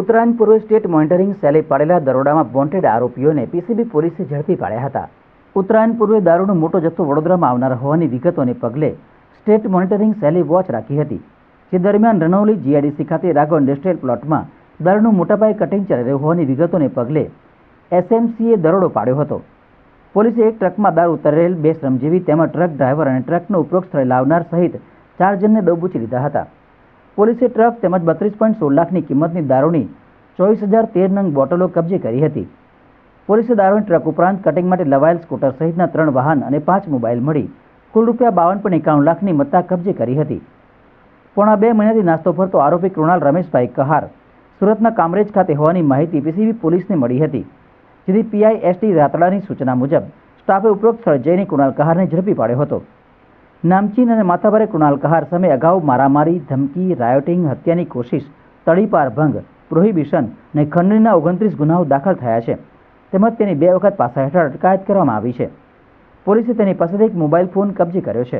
ઉત્તરાયણ પૂર્વે state monitoring સેલે પાડેલા દરોડામાં wanted આરોપીઓને પીસીબી પોલીસે ઝડપી પાડ્યા હતા. ઉત્તરાયણ પૂર્વે દારૂનો મોટો જથ્થો વડોદરામાં આવનાર હોવાની વિગતોને પગલે સ્ટેટ મોનિટરિંગ સેલે વોચ રાખી હતી. જે દરમિયાન રણૌલી જીઆઈડીસી ખાતે રાઘવ ઇન્ડસ્ટ્રીયલ પ્લોટમાં દારૂનું મોટાપાયે કટિંગ ચાલી રહ્યું હોવાની વિગતોને પગલે એસએમસીએ દરોડો પાડ્યો હતો. પોલીસે એક ટ્રકમાં દારૂ ઉતરેલ બે શ્રમજીવી તેમજ ટ્રક ડ્રાઈવર અને ટ્રકનો ઉપરોક્ત સ્થળે લાવનાર સહિત ચાર જણને દબોચી લીધા હતા. પોલીસે ટ્રક તેમજ બત્રીસ પોઈન્ટ સોળ લાખની કિંમતની દારૂની ચોવીસ હજાર તેર નંગ બોટલો કબજે કરી હતી. પોલીસે દારૂની ટ્રક ઉપરાંત કટિંગ માટે લવાયેલ સ્કૂટર સહિતના ત્રણ વાહન અને પાંચ મોબાઈલ મળી કુલ રૂપિયા બાવન પોઈન્ટ એકાવન લાખની મત્તા કબજે કરી હતી. પોણા બે મહિનાથી નાસ્તો ફરતો આરોપી કૃણાલ રમેશભાઈ કહાર સુરતના કામરેજ ખાતે હોવાની માહિતી પીસીબી પોલીસને મળી હતી, જેથી પીઆઈ એસટી રાતડાની સૂચના મુજબ સ્ટાફે ઉપરોક્ત સ્થળે જઈને કૃણાલ કહારને ઝડપી પાડ્યો હતો. નામચીન અને માથાભારે કૃણાલ કહાર સામે અગાઉ મારામારી, ધમકી, રાયોટિંગ, હત્યાની કોશિશ, તળીપાર ભંગ, પ્રોહિબિશન અને ખંડણીના ઓગણત્રીસ ગુનાઓ દાખલ થયા છે. તેમજ તેની બે વખત પાસા હેઠળ અટકાયત કરવામાં આવી છે. પોલીસે તેની પાસેથી એક મોબાઈલ ફોન કબજે કર્યો છે.